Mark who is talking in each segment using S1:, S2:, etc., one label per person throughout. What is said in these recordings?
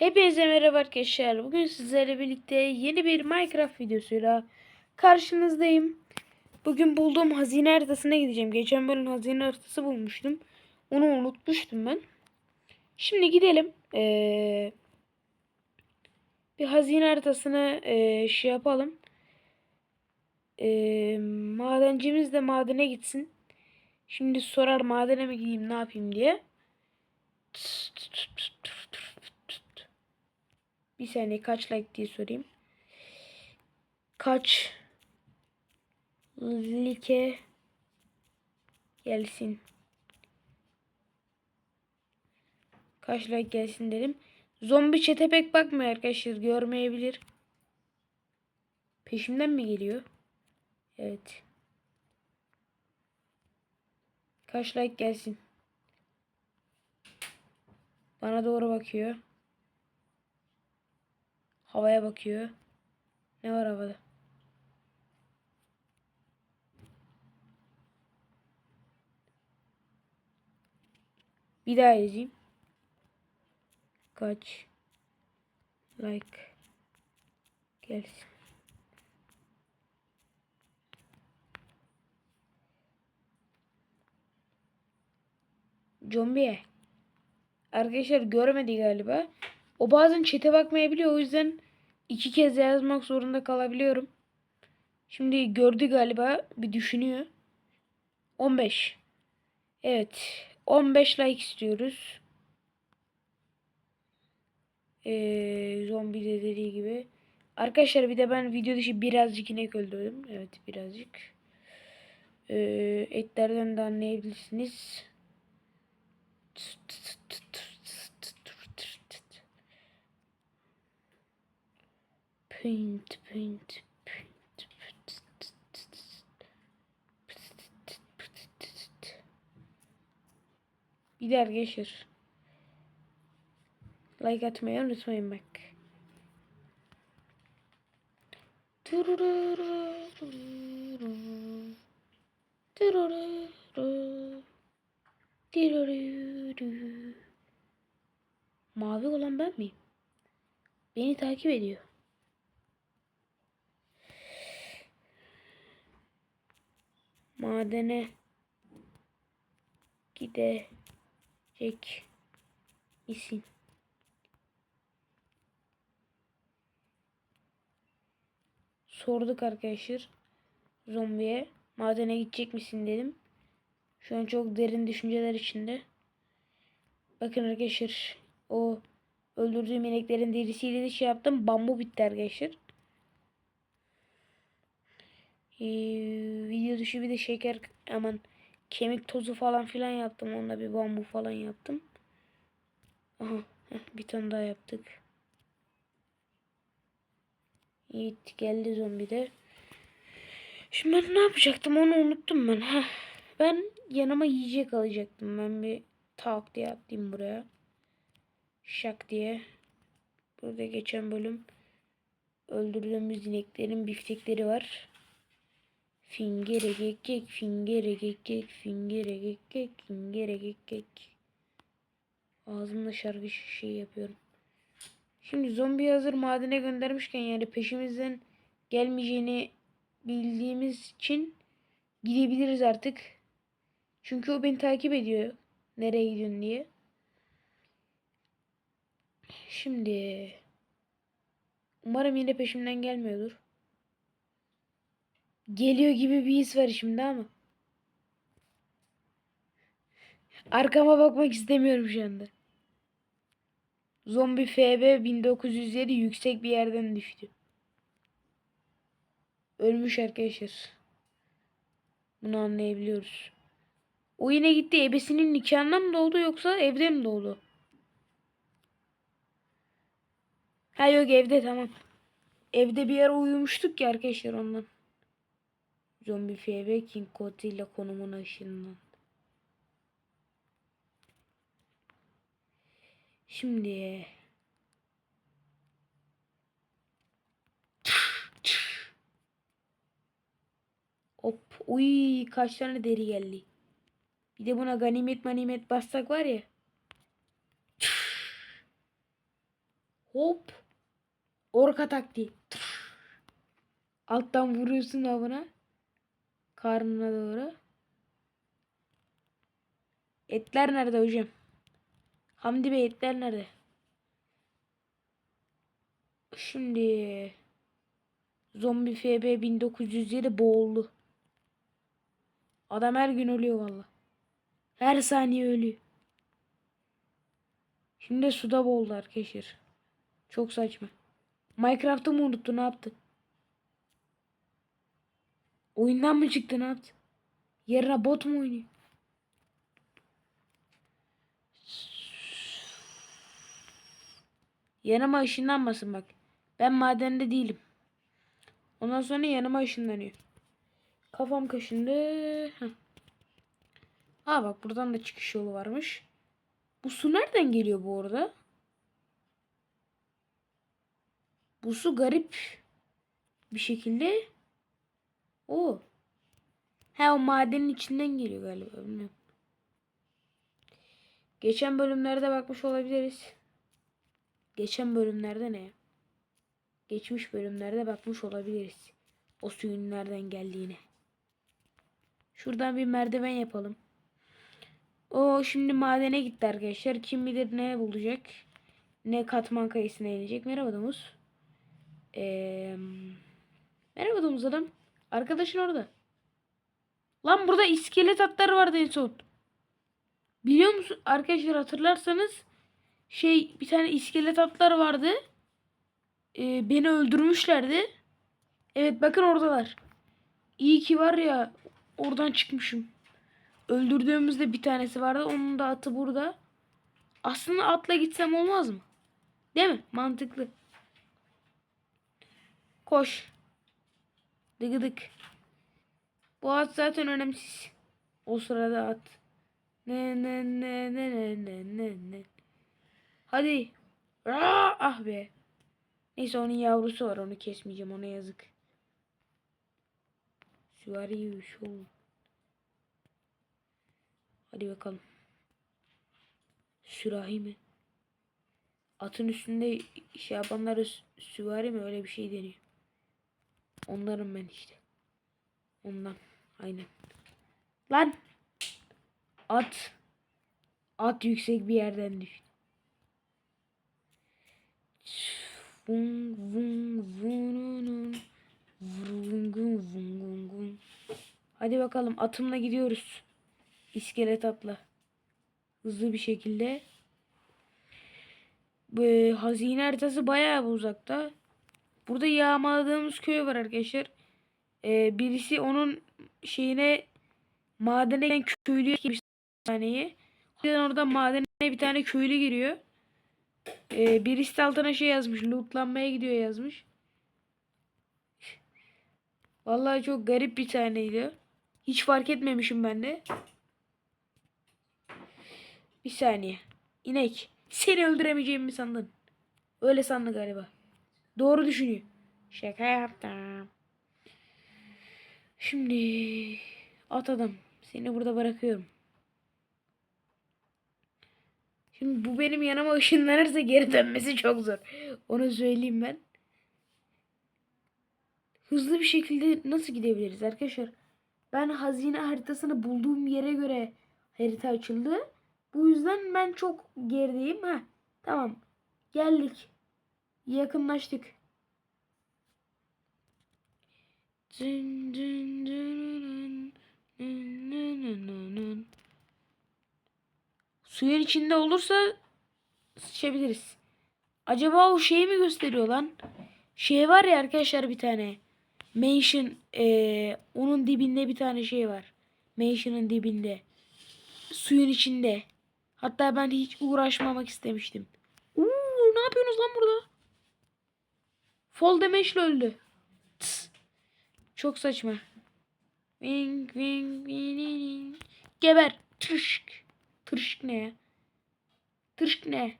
S1: Hepinize merhaba arkadaşlar. Bugün sizlerle birlikte yeni bir Minecraft videosuyla karşınızdayım. Bugün bulduğum hazine haritasına gideceğim. Geçen bölüm hazine haritası bulmuştum. Onu unutmuştum ben. Şimdi gidelim. Ee, bir hazine haritasını ee, şey yapalım. Ee, madencimiz de madene gitsin. Şimdi sorar madene mi gideyim ne yapayım diye. Bir saniye kaç like diye sorayım. Kaç like gelsin. Kaç like gelsin dedim. Zombi çete pek bakmıyor arkadaşlar. Görmeyebilir. Peşimden mi geliyor? Evet. Kaç like gelsin. Bana doğru bakıyor. Havaya bakıyor. Ne var havada? Bir daha yazayım. Kaç like gelsin. Zombiye. Arkadaşlar görmedi galiba. O bazen çete bakmayabiliyor. O yüzden iki kez yazmak zorunda kalabiliyorum. Şimdi gördü galiba. Bir düşünüyor. 15. Evet. 15 like istiyoruz. Ee, zombi de dediği gibi. Arkadaşlar bir de ben video dışı birazcık inek öldürdüm. Evet birazcık. Ee, etlerden de anlayabilirsiniz. Paint, paint, paint. Bir de arkadaşlar. Like atmayı unutmayın bak. Mavi olan ben miyim? Beni takip ediyor. Madene gidecek misin? Sorduk arkadaşlar zombiye. Madene gidecek misin dedim. Şu an çok derin düşünceler içinde. Bakın arkadaşlar o öldürdüğüm ineklerin derisiyle de şey yaptım. Bambu bitti arkadaşlar. Ee, video dışı bir de şeker aman kemik tozu falan filan yaptım. Onunla bir bambu falan yaptım. Aha bir tane daha yaptık. Yiğit geldi zombi de. Şimdi ben ne yapacaktım onu unuttum ben. Heh. Ben yanıma yiyecek alacaktım. Ben bir tak diye atlayayım buraya. Şak diye. Burada geçen bölüm öldürdüğümüz ineklerin biftekleri var. Fingere gekek, fingere gekek, fingere gekek, fingere gekek. Ağzımda şarkı şey yapıyorum. Şimdi zombi hazır madene göndermişken yani peşimizden gelmeyeceğini bildiğimiz için gidebiliriz artık. Çünkü o beni takip ediyor. Nereye gidiyorsun diye. Şimdi umarım yine peşimden gelmiyordur. Geliyor gibi bir his var şimdi ama. Arkama bakmak istemiyorum şu anda. Zombi FB 1907 yüksek bir yerden düştü. Ölmüş arkadaşlar. Bunu anlayabiliyoruz. O yine gitti. Ebesinin nikahından mı doğdu yoksa evde mi doğdu? Ha yok evde tamam. Evde bir ara uyumuştuk ya arkadaşlar ondan. Zombi FB King Godzilla konumuna ışınlandı. Şimdi Hop. Uy kaç tane deri geldi. Bir de buna ganimet manimet bassak var ya. Hop. Orka taktiği. Alttan vuruyorsun avına. Karnına doğru. Etler nerede hocam? Hamdi Bey etler nerede? Şimdi Zombi FB 1907 boğuldu. Adam her gün ölüyor valla. Her saniye ölüyor. Şimdi suda boğuldu arkadaşlar. Çok saçma. Minecraft'ı mı unuttu ne yaptı? Oyundan mı çıktı ne yaptı? Yerine bot mu oynuyor? Yanıma ışınlanmasın bak. Ben madende değilim. Ondan sonra yanıma ışınlanıyor. Kafam kaşındı. Heh. Aa bak buradan da çıkış yolu varmış. Bu su nereden geliyor bu arada? Bu su garip bir şekilde. O. He o madenin içinden geliyor galiba. Bilmiyorum. Geçen bölümlerde bakmış olabiliriz. Geçen bölümlerde ne? Geçmiş bölümlerde bakmış olabiliriz. O suyun nereden geldiğine. Şuradan bir merdiven yapalım. O şimdi madene gitti arkadaşlar. Kim bilir ne bulacak. Ne katman kayısına inecek. Merhaba domuz. Ee, merhaba domuz adam. Arkadaşın orada. Lan burada iskelet atları vardı en son. Biliyor musun? Arkadaşlar hatırlarsanız şey bir tane iskelet atlar vardı. Ee, beni öldürmüşlerdi. Evet bakın oradalar. İyi ki var ya oradan çıkmışım. Öldürdüğümüzde bir tanesi vardı. Onun da atı burada. Aslında atla gitsem olmaz mı? Değil mi? Mantıklı. Koş. Dıgıdık. Bu at zaten önemsiz. O sırada at. Ne ne ne ne ne ne ne ne. Hadi. Aa, ah be. Neyse onun yavrusu var. Onu kesmeyeceğim. Ona yazık. Süvari şu. Hadi bakalım. Sürahi mi? Atın üstünde şey yapanlara sü- süvari mi? Öyle bir şey deniyor. Onların ben işte. Ondan. Aynen. Lan. At. At yüksek bir yerden düştü. Vung vung vununun. Vurungun vungungun. Hadi bakalım atımla gidiyoruz. İskelet atla. Hızlı bir şekilde. Bu hazine haritası bayağı uzakta. Burada yağmaladığımız köy var arkadaşlar. Ee, birisi onun şeyine madene giden köylüye girmiş yüzden orada madene bir tane köylü giriyor. Ee, birisi de altına şey yazmış. Lootlanmaya gidiyor yazmış. Vallahi çok garip bir taneydi. Hiç fark etmemişim ben de. Bir saniye. İnek. Seni öldüremeyeceğimi mi sandın? Öyle sandı galiba. Doğru düşünüyor. Şaka yaptım. Şimdi at adam. Seni burada bırakıyorum. Şimdi bu benim yanıma ışınlanırsa geri dönmesi çok zor. Onu söyleyeyim ben. Hızlı bir şekilde nasıl gidebiliriz arkadaşlar? Ben hazine haritasını bulduğum yere göre harita açıldı. Bu yüzden ben çok gerideyim. Ha, tamam. Geldik. Yakınlaştık. Suyun içinde olursa sıçabiliriz. Acaba o şeyi mi gösteriyor lan? Şey var ya arkadaşlar bir tane. Mansion eee, onun dibinde bir tane şey var. Mansion'ın dibinde. Suyun içinde. Hatta ben hiç uğraşmamak istemiştim. Uuu ne yapıyorsunuz lan burada? Fall damage'le öldü. Tıs. Çok saçma. Wing, wing, wing. Geber. Tırşk. Tırşk ne ya? Tırşk ne?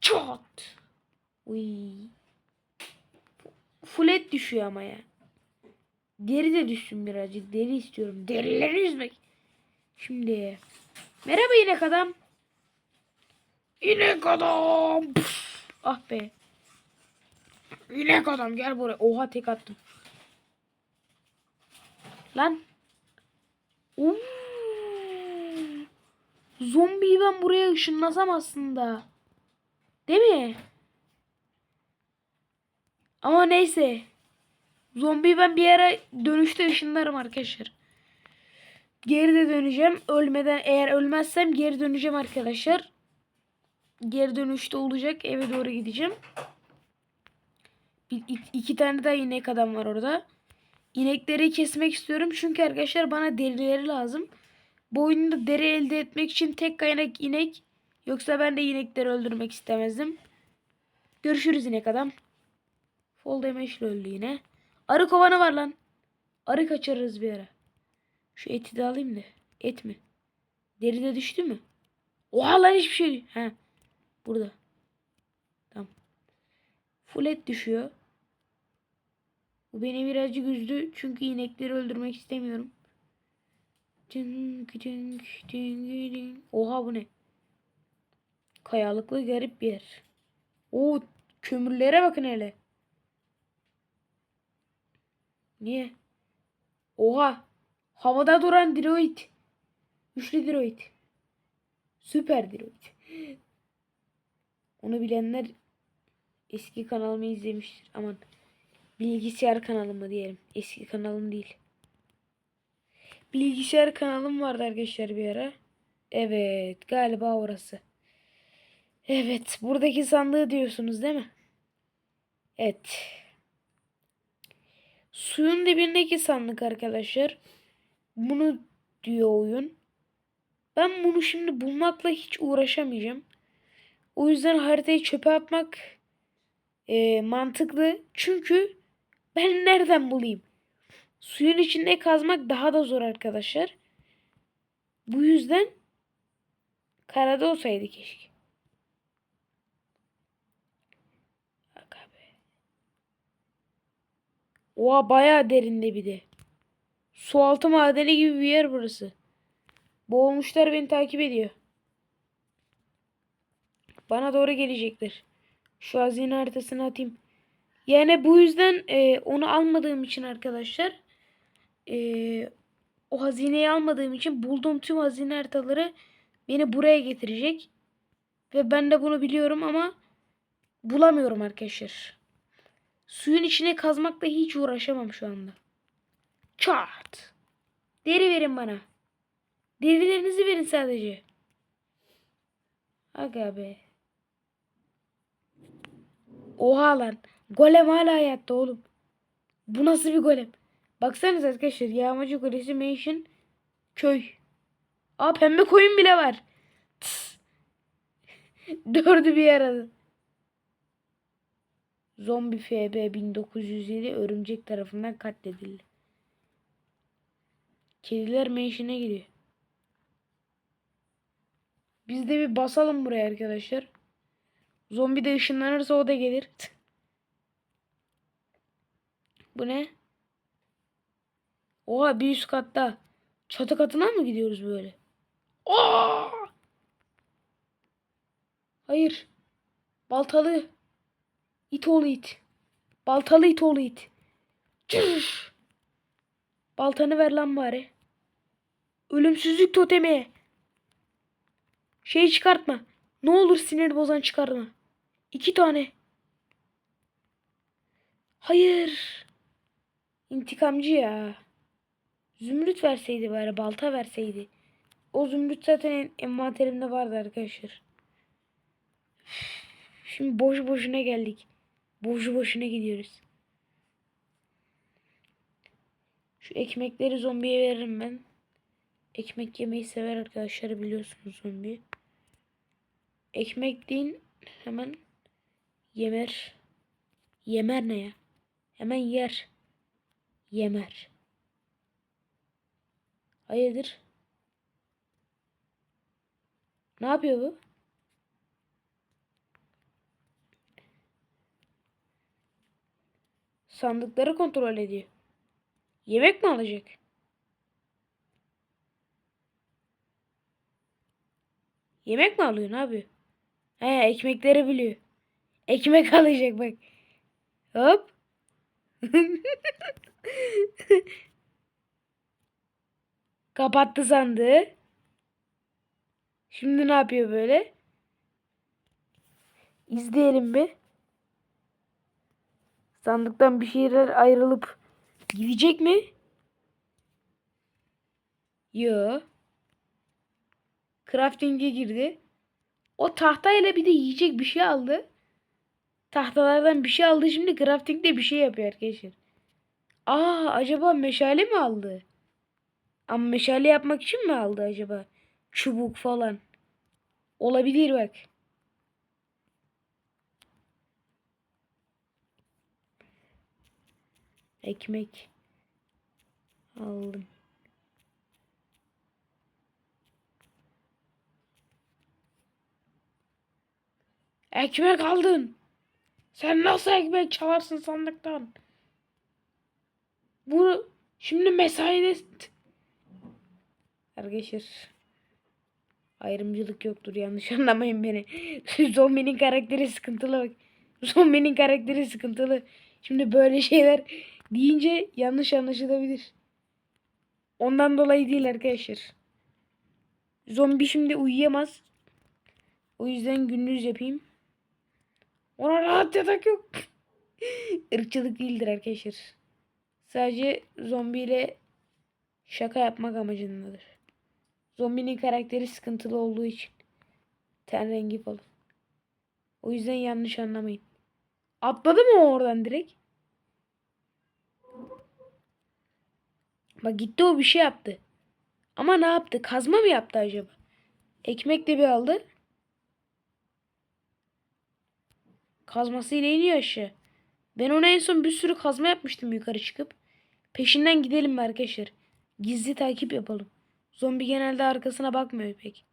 S1: Çat. Uy. Full et düşüyor ama ya. Deri de düşsün birazcık. Deri istiyorum. Derileri yüzmek. Şimdi. Merhaba inek adam. İnek adam. Püf. Ah be. İnek adam gel buraya. Oha tek attım. Lan. Oo. Zombiyi ben buraya ışınlasam aslında. Değil mi? Ama neyse. Zombiyi ben bir ara dönüşte ışınlarım arkadaşlar. Geri de döneceğim. Ölmeden eğer ölmezsem geri döneceğim arkadaşlar. Geri dönüşte olacak. Eve doğru gideceğim. Bir, ik- iki tane daha inek adam var orada. İnekleri kesmek istiyorum. Çünkü arkadaşlar bana derileri lazım. Bu oyunda deri elde etmek için tek kaynak inek. Yoksa ben de inekleri öldürmek istemezdim. Görüşürüz inek adam. Fall damage'le öldü yine. Arı kovanı var lan. Arı kaçırırız bir ara. Şu eti de alayım da. Et mi? Deri de düştü mü? Oha lan hiçbir şey. He. Burada. Full et düşüyor. Bu beni birazcık üzdü. Çünkü inekleri öldürmek istemiyorum. Oha bu ne? Kayalıklı garip bir yer. Oo kömürlere bakın hele. Niye? Oha. Havada duran droid. Üçlü droid. Süper droid. Onu bilenler eski kanalımı izlemiştir. Aman bilgisayar kanalımı diyelim. Eski kanalım değil. Bilgisayar kanalım vardı arkadaşlar bir ara. Evet galiba orası. Evet buradaki sandığı diyorsunuz değil mi? Evet. Suyun dibindeki sandık arkadaşlar. Bunu diyor oyun. Ben bunu şimdi bulmakla hiç uğraşamayacağım. O yüzden haritayı çöpe atmak e, mantıklı. Çünkü ben nereden bulayım? Suyun içinde kazmak daha da zor arkadaşlar. Bu yüzden karada olsaydı keşke. Oha bayağı derinde bir de. Sualtı madeni gibi bir yer burası. Boğulmuşlar beni takip ediyor. Bana doğru gelecekler. Şu hazine haritasını atayım. Yani bu yüzden e, onu almadığım için arkadaşlar e, o hazineyi almadığım için bulduğum tüm hazine haritaları beni buraya getirecek. Ve ben de bunu biliyorum ama bulamıyorum arkadaşlar. Suyun içine kazmakla hiç uğraşamam şu anda. Çat. Deri verin bana. Derilerinizi verin sadece. Aga be. Oha lan. Golem hala hayatta oğlum. Bu nasıl bir golem? Baksanıza arkadaşlar. Yağmacı Kulesi Mansion köy. Aa pembe koyun bile var. Dördü bir arada. Zombi FB 1907 örümcek tarafından katledildi. Kediler Mansion'a gidiyor. Biz de bir basalım buraya arkadaşlar. Zombi de ışınlanırsa o da gelir. Bu ne? Oha bir üst katta. Çatı katına mı gidiyoruz böyle? Aa! Hayır. Baltalı. İt oğlu it. Baltalı it oğlu it. Cüş! Baltanı ver lan bari. Ölümsüzlük totemi. Şey çıkartma. Ne olur sinir bozan çıkarma. İki tane. Hayır. İntikamcı ya. Zümrüt verseydi bari balta verseydi. O zümrüt zaten en- envanterimde vardı arkadaşlar. Şimdi boş boşuna geldik. Boşu boşuna gidiyoruz. Şu ekmekleri zombiye veririm ben. Ekmek yemeyi sever arkadaşlar biliyorsunuz zombi. Ekmek deyin hemen yemer. Yemer ne ya? Hemen yer. Yemer. Hayırdır? Ne yapıyor bu? Sandıkları kontrol ediyor. Yemek mi alacak? Yemek mi alıyor? Ne yapıyor? He ekmekleri biliyor. Ekmek alacak bak. Hop. Kapattı sandığı. Şimdi ne yapıyor böyle? İzleyelim bir. Sandıktan bir şeyler ayrılıp gidecek mi? Yo. Crafting'e girdi. O tahtayla bir de yiyecek bir şey aldı. Tahtalardan bir şey aldı. Şimdi crafting'de bir şey yapıyor arkadaşlar. Aa acaba meşale mi aldı? Ama meşale yapmak için mi aldı acaba? Çubuk falan. Olabilir bak. Ekmek aldım. Ekmek aldın. Sen nasıl ekmek çalarsın sandıktan? Bu şimdi mesaide Arkadaşlar ayrımcılık yoktur yanlış anlamayın beni. Zombinin karakteri sıkıntılı bak. Zombinin karakteri sıkıntılı. Şimdi böyle şeyler deyince yanlış anlaşılabilir. Ondan dolayı değil arkadaşlar. Zombi şimdi uyuyamaz. O yüzden gündüz yapayım. Ona rahat yatak yok. Irkçılık değildir arkadaşlar. Sadece zombiyle şaka yapmak amacındadır. Zombinin karakteri sıkıntılı olduğu için. Ten rengi falan. O yüzden yanlış anlamayın. Atladı mı oradan direkt? Bak gitti o bir şey yaptı. Ama ne yaptı? Kazma mı yaptı acaba? Ekmek de bir aldı. Kazmasıyla iniyor aşağı. Ben ona en son bir sürü kazma yapmıştım yukarı çıkıp. Peşinden gidelim arkadaşlar? Gizli takip yapalım. Zombi genelde arkasına bakmıyor pek.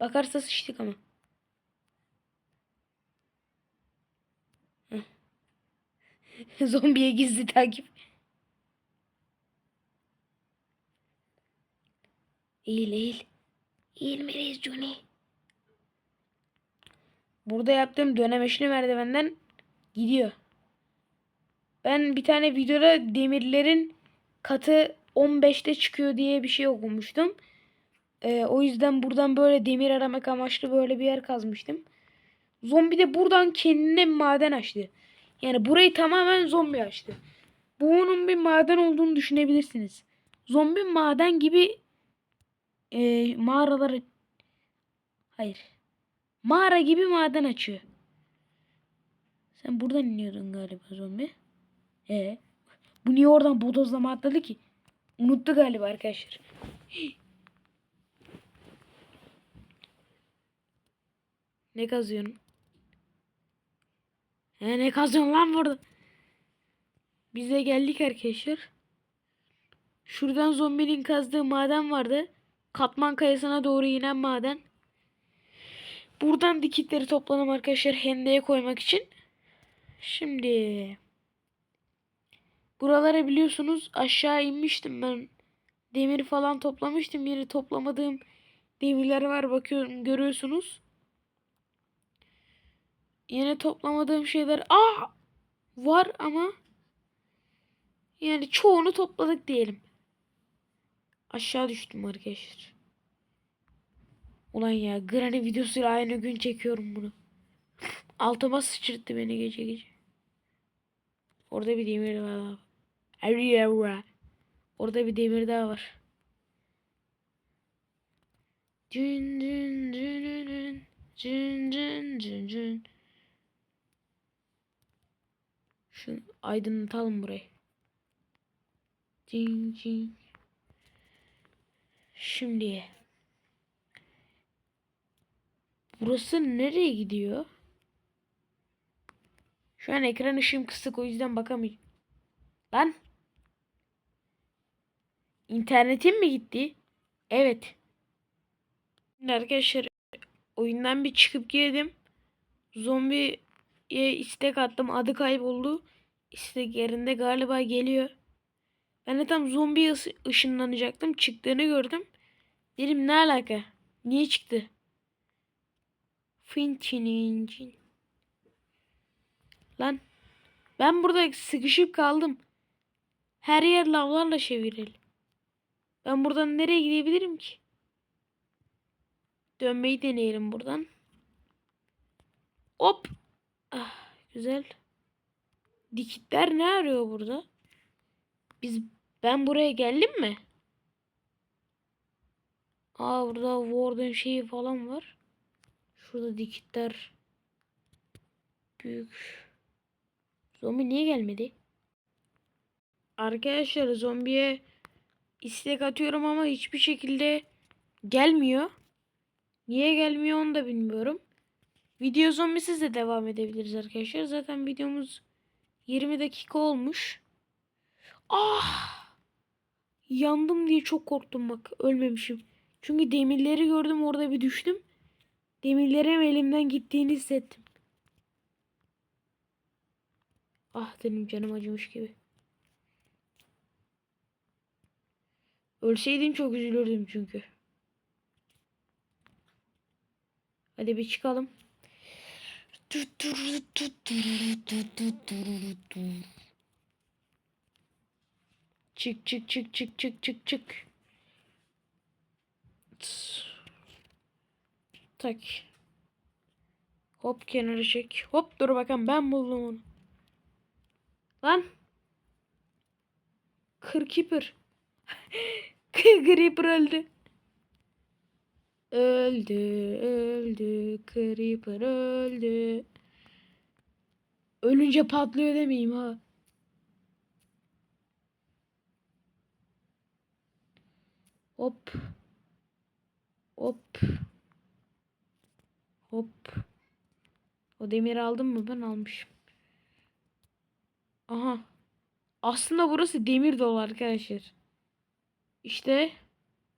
S1: Bakarsa sıçtık ama. Zombiye gizli takip. Eğil eğil. Eğilmeliyiz Johnny. Burada yaptığım dönemeçli merdivenden gidiyor. Ben bir tane videoda demirlerin katı 15'te çıkıyor diye bir şey okumuştum. Ee, o yüzden buradan böyle demir aramak amaçlı böyle bir yer kazmıştım. Zombi de buradan kendine maden açtı. Yani burayı tamamen zombi açtı. Bu onun bir maden olduğunu düşünebilirsiniz. Zombi maden gibi e, mağaraları hayır mağara gibi maden açıyor. Sen buradan iniyordun galiba zombi. E bu niye oradan bodozlama atladı ki? Unuttu galiba arkadaşlar. Ne kazıyorsun? He ne kazıyorsun lan burada? Biz de geldik arkadaşlar. Şuradan zombinin kazdığı maden vardı. Katman kayasına doğru inen maden. Buradan dikitleri topladım arkadaşlar hendeye koymak için. Şimdi buralara biliyorsunuz aşağı inmiştim ben. Demir falan toplamıştım. Yine toplamadığım demirler var bakıyorum görüyorsunuz. Yine toplamadığım şeyler ah var ama yani çoğunu topladık diyelim. Aşağı düştüm arkadaşlar. Ulan ya Granny videosuyla aynı gün çekiyorum bunu. Altıma sıçırttı beni gece gece. Orada bir demir var. Everywhere. Orada bir demir daha var. Cün cün cün cün cün cün cün cün. Şu aydınlatalım burayı. Cin cin. Şimdi burası nereye gidiyor? Şu an ekran ışığım kısık o yüzden bakamıyorum. Lan. İnternetim mi gitti? Evet. Arkadaşlar oyundan bir çıkıp girdim. Zombiye istek attım. Adı kayboldu. İstek yerinde galiba geliyor. Ben de tam zombi ışınlanacaktım. Çıktığını gördüm. Dedim ne alaka? Niye çıktı? Finchinin. Lan. Ben burada sıkışıp kaldım. Her yer lavlarla çevrili. Ben buradan nereye gidebilirim ki? Dönmeyi deneyelim buradan. Hop. Ah, güzel. Dikitler ne arıyor burada? Biz ben buraya geldim mi? Aa burada Warden şeyi falan var. Şurada dikitler. Büyük. Zombi niye gelmedi? Arkadaşlar zombiye istek atıyorum ama hiçbir şekilde gelmiyor. Niye gelmiyor onu da bilmiyorum. Video zombisiz de devam edebiliriz arkadaşlar. Zaten videomuz 20 dakika olmuş. Ah! Yandım diye çok korktum bak. Ölmemişim. Çünkü demirleri gördüm orada bir düştüm. Demirlerim elimden gittiğini hissettim. Ah benim canım acımış gibi. Ölseydim çok üzülürdüm çünkü. Hadi bir çıkalım. Çık çık çık çık çık çık çık. Tak. Hop kenara çek. Hop dur bakalım ben buldum onu. Lan. Kır keeper. Creeper öldü. Öldü, öldü, Creeper öldü. Ölünce patlıyor demeyeyim ha. Hop. Hop. Hop. O demiri aldım mı? Ben almışım. Aha. Aslında burası demir dolu arkadaşlar. İşte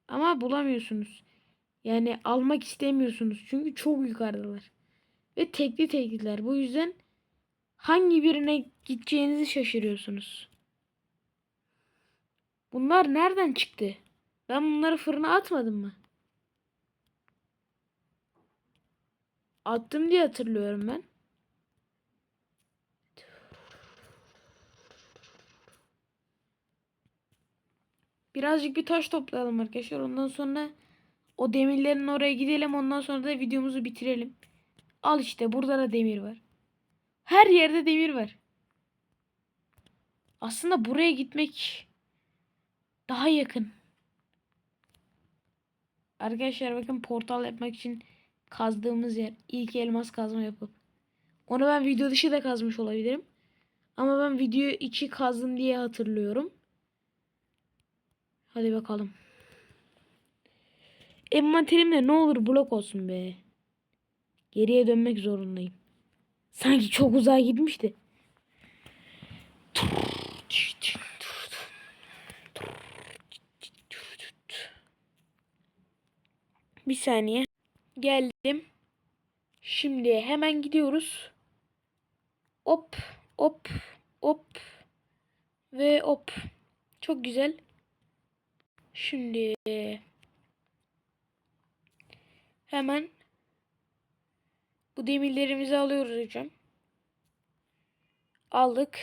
S1: ama bulamıyorsunuz. Yani almak istemiyorsunuz. Çünkü çok yukarıdalar. Ve tekli tekliler. Bu yüzden hangi birine gideceğinizi şaşırıyorsunuz. Bunlar nereden çıktı? Ben bunları fırına atmadım mı? Attım diye hatırlıyorum ben. Birazcık bir taş toplayalım arkadaşlar. Ondan sonra o demirlerin oraya gidelim. Ondan sonra da videomuzu bitirelim. Al işte burada da demir var. Her yerde demir var. Aslında buraya gitmek daha yakın. Arkadaşlar bakın portal yapmak için kazdığımız yer. ilk elmas kazma yapıp. Onu ben video dışı da kazmış olabilirim. Ama ben video içi kazdım diye hatırlıyorum. Hadi bakalım. Envanterimde ne olur blok olsun be. Geriye dönmek zorundayım. Sanki çok uzağa gitmişti. Bir saniye. Geldim. Şimdi hemen gidiyoruz. Hop, hop, hop ve hop. Çok güzel. Şimdi hemen bu demirlerimizi alıyoruz hocam. Aldık.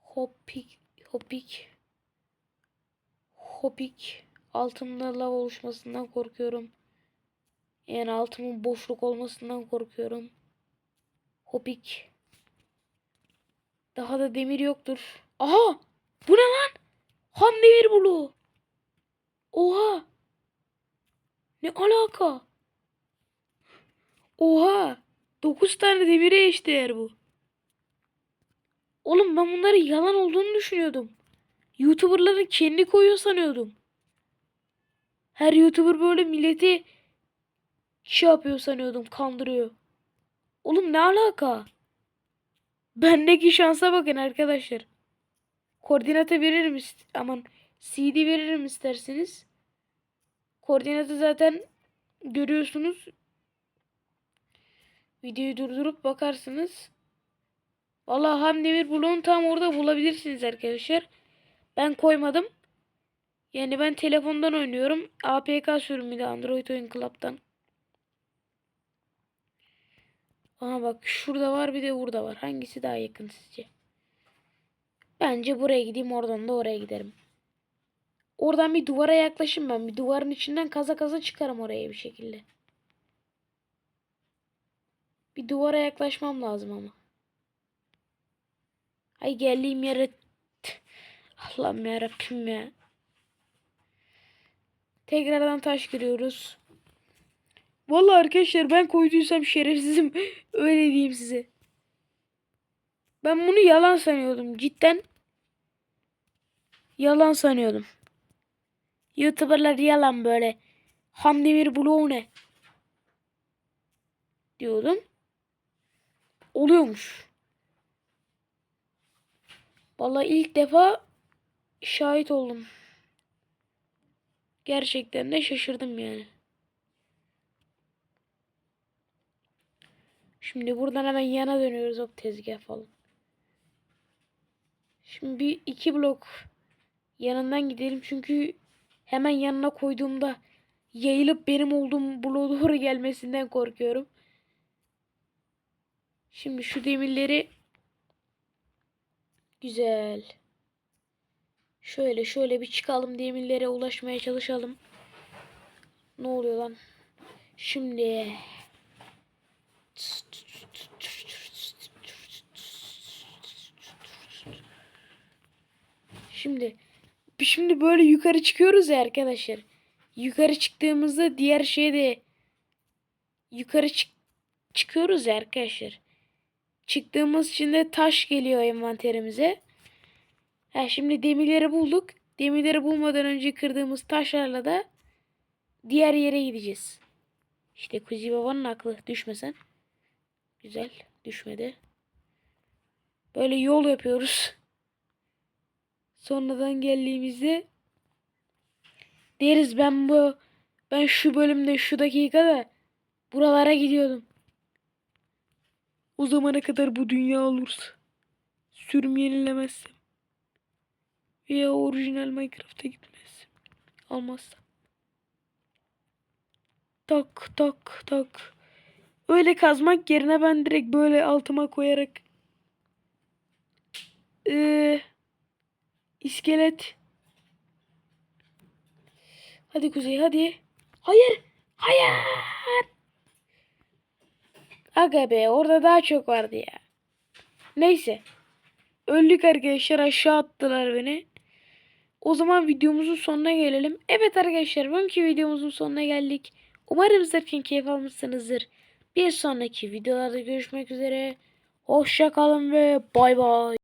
S1: Hopik, hopik, hopik. Altımda lav oluşmasından korkuyorum. Yani altımın boşluk olmasından korkuyorum. Hopik. Daha da demir yoktur. Aha! Bu ne lan? Ham demir bulu. Oha! Ne alaka? Oha! 9 tane demire eşdeğer bu. Oğlum ben bunları yalan olduğunu düşünüyordum. YouTuber'ların kendi koyuyor sanıyordum. Her YouTuber böyle milleti şey yapıyor sanıyordum, kandırıyor. Oğlum ne alaka? Bendeki şansa bakın arkadaşlar. Koordinatı veririm aman CD veririm isterseniz. Koordinatı zaten görüyorsunuz. Videoyu durdurup bakarsınız. Vallahi Hamdemir bloğunu tam orada bulabilirsiniz arkadaşlar. Ben koymadım. Yani ben telefondan oynuyorum. APK sürümüyle Android Oyun Club'dan. Aha bak şurada var bir de burada var. Hangisi daha yakın sizce? Bence buraya gideyim oradan da oraya giderim. Oradan bir duvara yaklaşayım ben. Bir duvarın içinden kaza kaza çıkarım oraya bir şekilde. Bir duvara yaklaşmam lazım ama. Ay geldiğim yere. Allah'ım yarabbim ya. Tekrardan taş giriyoruz. Vallahi arkadaşlar ben koyduysam şerefsizim. Öyle diyeyim size. Ben bunu yalan sanıyordum. Cidden yalan sanıyordum. YouTuber'lar yalan böyle. Hamdemir bloğu ne? Diyordum. Oluyormuş. Vallahi ilk defa şahit oldum. Gerçekten de şaşırdım yani. Şimdi buradan hemen yana dönüyoruz o tezgah falan. Şimdi bir iki blok yanından gidelim çünkü hemen yanına koyduğumda yayılıp benim olduğum bloğa doğru gelmesinden korkuyorum. Şimdi şu demirleri güzel. Şöyle şöyle bir çıkalım demirlere ulaşmaya çalışalım. Ne oluyor lan? Şimdi Şimdi şimdi böyle yukarı çıkıyoruz ya arkadaşlar. Yukarı çıktığımızda diğer şeye de yukarı çık çıkıyoruz ya arkadaşlar. Çıktığımız için de taş geliyor envanterimize. Ha şimdi demirleri bulduk. Demirleri bulmadan önce kırdığımız taşlarla da diğer yere gideceğiz. İşte Kuzi babanın aklı düşmesen. Güzel düşmedi. Böyle yol yapıyoruz. Sonradan geldiğimizde deriz ben bu ben şu bölümde şu dakikada buralara gidiyordum. O zamana kadar bu dünya olursa sürüm yenilemezsem veya orijinal Minecraft'a gitmezsem almazsam tak tak tak öyle kazmak yerine ben direkt böyle altıma koyarak eee İskelet. Hadi Kuzey hadi. Hayır. Hayır. Aga be orada daha çok vardı ya. Neyse. Öldük arkadaşlar aşağı attılar beni. O zaman videomuzun sonuna gelelim. Evet arkadaşlar bugünkü videomuzun sonuna geldik. Umarım izlerken keyif almışsınızdır. Bir sonraki videolarda görüşmek üzere. Hoşça kalın ve bay bay.